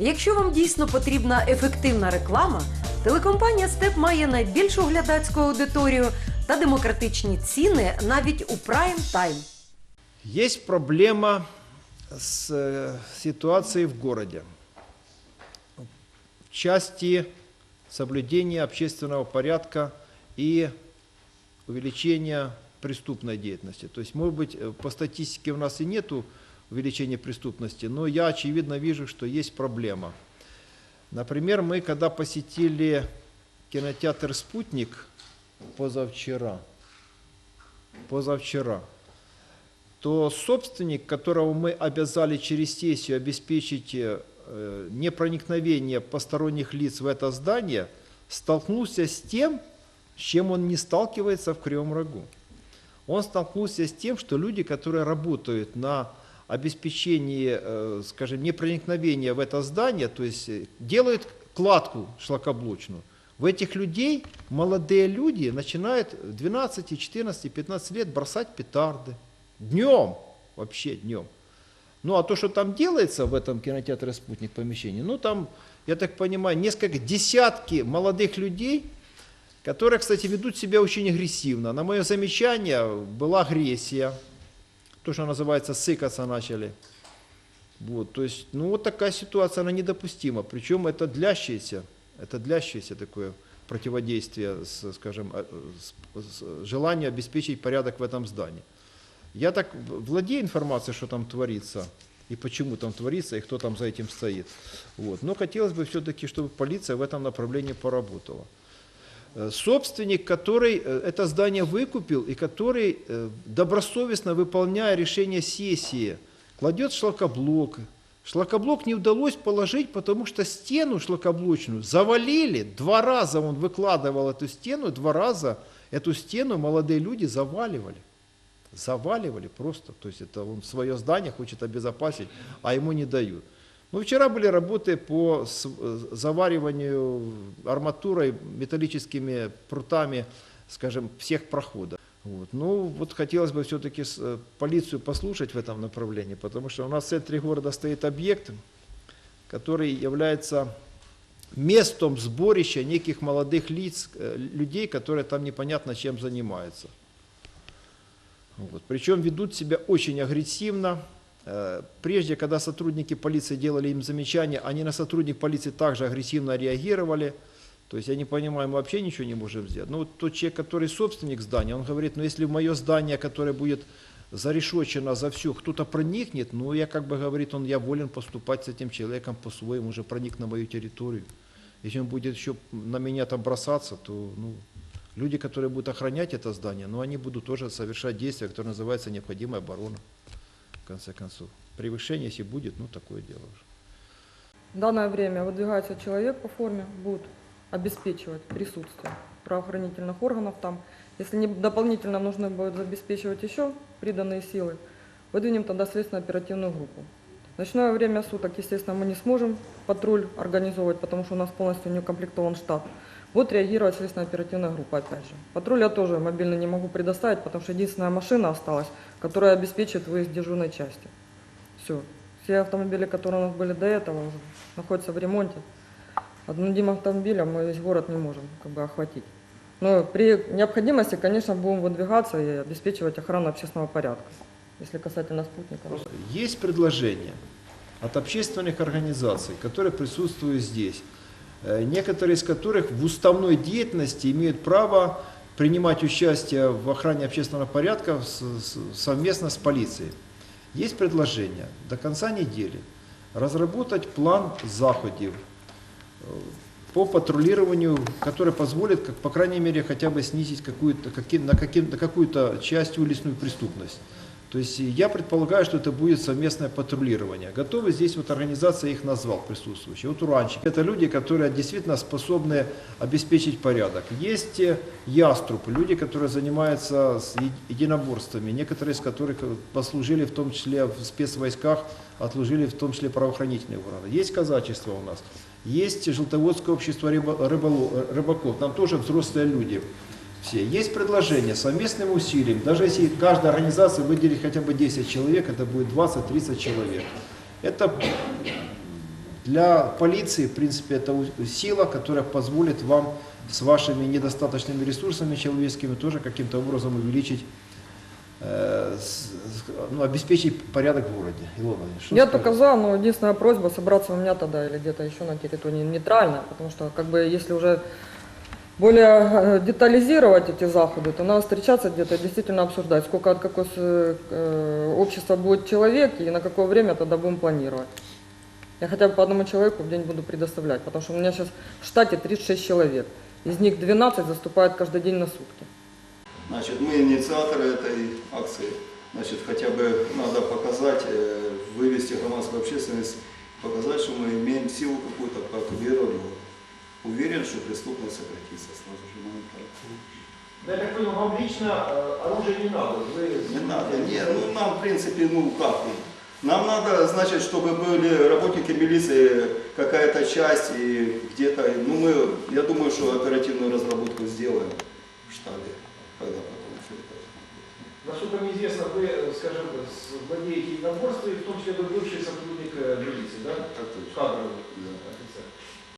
Якщо вам дійсно потрібна ефективна реклама, телекомпанія Степ має найбільшу глядацьку аудиторію та демократичні ціни навіть у прайм тайм. Есть проблема с э, ситуацией в городе. В части соблюдения общественного порядка и увеличения преступной деятельности. То есть, может быть, э, по статистике у нас и нету увеличения преступности, но я очевидно вижу, что есть проблема. Например, мы когда посетили кинотеатр «Спутник» позавчера, позавчера, то собственник, которого мы обязали через сессию обеспечить э, непроникновение посторонних лиц в это здание, столкнулся с тем, с чем он не сталкивается в Кривом Рогу. Он столкнулся с тем, что люди, которые работают на обеспечении, э, скажем, непроникновения в это здание, то есть э, делают кладку шлакоблочную, в этих людей молодые люди начинают в 12, 14, 15 лет бросать петарды. Днем, вообще днем. Ну а то, что там делается в этом кинотеатре «Спутник» помещении, ну там, я так понимаю, несколько десятки молодых людей, которые, кстати, ведут себя очень агрессивно. На мое замечание была агрессия, то, что называется сыкаться начали. Вот, то есть, ну вот такая ситуация, она недопустима. Причем это длящееся, это длящееся такое противодействие, с, скажем, э, с- с- желание обеспечить порядок в этом здании. Я так владею информацией, что там творится, и почему там творится, и кто там за этим стоит. Вот. Но хотелось бы все-таки, чтобы полиция в этом направлении поработала. Э, Собственник, который э, это здание выкупил и который э, добросовестно выполняя решение сессии, кладет шлакоблок. Шлакоблок не удалось положить, потому что стену шлакоблочную завалили. Два раза он выкладывал эту стену, два раза эту стену молодые люди заваливали. Заваливали просто. То есть это он свое здание хочет обезопасить, а ему не дают. Ну, вчера были работы по э, завариванию арматурой, металлическими прутами, скажем, всех проходов. Вот. Ну, вот хотелось бы все-таки полицию послушать в этом направлении, потому что у нас в центре города стоит объект, который является местом сборища неких молодых лиц, э, людей, которые там непонятно чем занимаются. Вот. Причем ведут себя очень агрессивно. Э, Прежде, когда сотрудники полиции делали им замечания, они на сотрудник полиции также агрессивно реагировали. То есть я не понимаю, мы вообще ничего не можем сделать. Ну вот тот человек, который собственник здания, он говорит, ну если в мое здание, которое будет зарешочено за все, кто-то проникнет, ну я как бы говорит, он я волен поступать с этим человеком по-своему, уже проник на мою территорию. Если он будет еще на меня там бросаться, то ну, люди, которые будут охранять это здание, ну они будут тоже совершать действия, которые называются необходимая оборона, конце концов. Превышение, если будет, ну такое дело уже. В данное время выдвигается человек по форме, будет обеспечивать присутствие правоохранительных органов там. Если не, дополнительно нужно будет обеспечивать еще приданные силы, выдвинем тогда следственно-оперативную группу. В ночное время суток, естественно, мы не сможем патруль организовывать, потому что у нас полностью не укомплектован штат. Будет реагировать следственно-оперативная группа, опять же. Патруль я тоже мобильно не могу предоставить, потому что единственная машина осталась, которая обеспечит выезд дежурной части. Все. Все автомобили, которые у нас были до этого, уже находятся в ремонте. Одним автомобилем мы весь город не можем как бы, охватить. Но при необходимости, конечно, будем выдвигаться и обеспечивать охрану общественного порядка, если касательно спутника. Есть предложения от общественных организаций, которые присутствуют здесь, некоторые из которых в уставной деятельности имеют право принимать участие в охране общественного порядка совместно с полицией. Есть предложение до конца недели разработать план заходов э, по патрулированию, который позволит, как, по крайней мере, хотя бы снизить какую-то, каким, на, каким, на какую-то часть уличную преступность. То есть я предполагаю, что это будет совместное патрулирование. Готовы здесь вот организация их назвал присутствующие. Вот уранчик. Это люди, которые действительно способны обеспечить порядок. Есть э, яструб, люди, которые занимаются с единоборствами, некоторые из которых э, послужили в том числе в спецвойсках, отслужили в том числе правоохранительные органы. Есть казачество у нас, есть желтоводское общество рыболо- рыбаков, там тоже взрослые люди все. Есть предложение совместным усилием, даже если каждая организация выделит хотя бы 10 человек, это будет 20-30 человек. Это Для полиции, в принципе, это сила, которая позволит вам с вашими недостаточными ресурсами человеческими тоже каким-то образом увеличить, э, ну, обеспечить порядок в городе. Илона, Я скажете? только за, но единственная просьба собраться у меня тогда или где-то еще на территории нейтрально, потому что как бы если уже более э, детализировать эти заходы, то надо встречаться где-то действительно обсуждать, сколько от какого э, общества будет человек и на какое время тогда будем планировать. Я хотя бы по одному человеку в день буду предоставлять, потому что у меня сейчас в штате 36 человек. Из них 12 заступают каждый день на сутки. Значит, мы инициаторы этой акции. Значит, хотя бы надо показать, э, вывести громадскую общественность, показать, что мы имеем силу какую-то, его. Уверен, что преступность сократится сразу же моментально. Да, я так понял, вам лично э, оружие не надо. Вы... Не надо, нет, ну нам в принципе, ну как, ну, нам надо, значит, чтобы были работники милиции, какая-то часть и где-то, ну мы, я думаю, что оперативную разработку сделаем в штабе, когда потом все это. Насколько мне известно, вы, скажем, владеете единоборством, в том числе вы бывший сотрудник э, милиции, да? Так точно. Кадровый Да.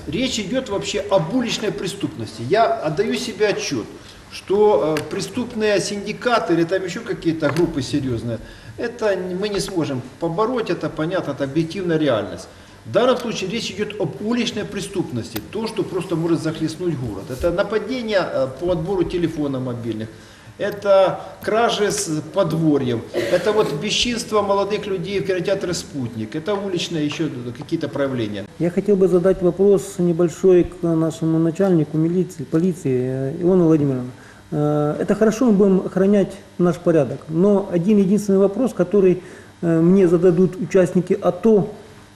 Речь идет вообще об уличной преступности. Я отдаю себе отчет, что э, преступные синдикаты или там еще какие-то группы серьезные, это мы не сможем побороть, это понятно, это объективная реальность. В данном случае речь идет об уличной преступности, то, что просто может захлестнуть город. Это нападение э, по отбору телефонов мобильных, это кражи с подворьем, это вот бесчинство молодых людей в кинотеатре «Спутник», это уличные еще какие-то проявления. Я хотел бы задать вопрос небольшой к нашему начальнику милиции, полиции э, Иону Владимировну. Э, Это хорошо, мы будем охранять наш порядок, но один единственный вопрос, который э, мне зададут участники АТО,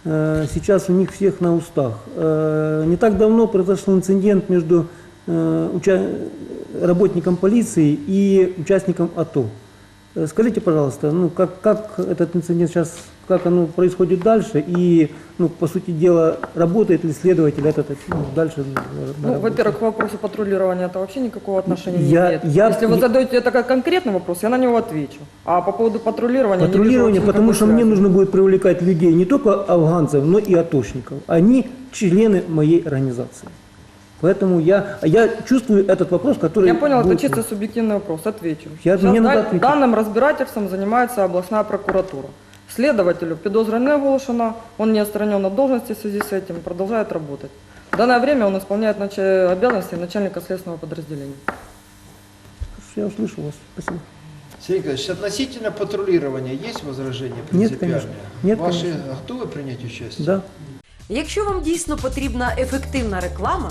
сейчас у них всех на устах. Не так давно произошел инцидент между э, работником полиции и участником АТО. Э, Скажите, пожалуйста, ну как, как этот инцидент сейчас, как оно происходит дальше и, ну, по сути дела, работает ли следователь этот ну, дальше? Ну, во-первых, к вопросу патрулирования это вообще никакого отношения Я- не имеет. я- Если вы задаете это как конкретный вопрос, я на него отвечу. А по поводу патрулирования Патрулирование, потому что мне нужно будет привлекать людей не только афганцев, но и атошников. Они члены моей организации. Поэтому я, я чувствую этот вопрос, который... Я понял, это будет- чисто субъективный вопрос, отвечу. Я- Сейчас мне надо да- ответить. данным разбирательством занимается областная прокуратура. Следователю підозра не оголошена, он не отстранен от должности в связи с этим, продолжает работать. В данное время он исполняет нача- обязанности начальника следственного подразделения. Я услышал вас. Спасибо. Сергей Николаевич, относительно патрулирования есть возражения Нет, принципиальные? конечно. Нет, Ваши конечно. готовы принять участие? Да. Якщо вам дійсно потрібна ефективна реклама,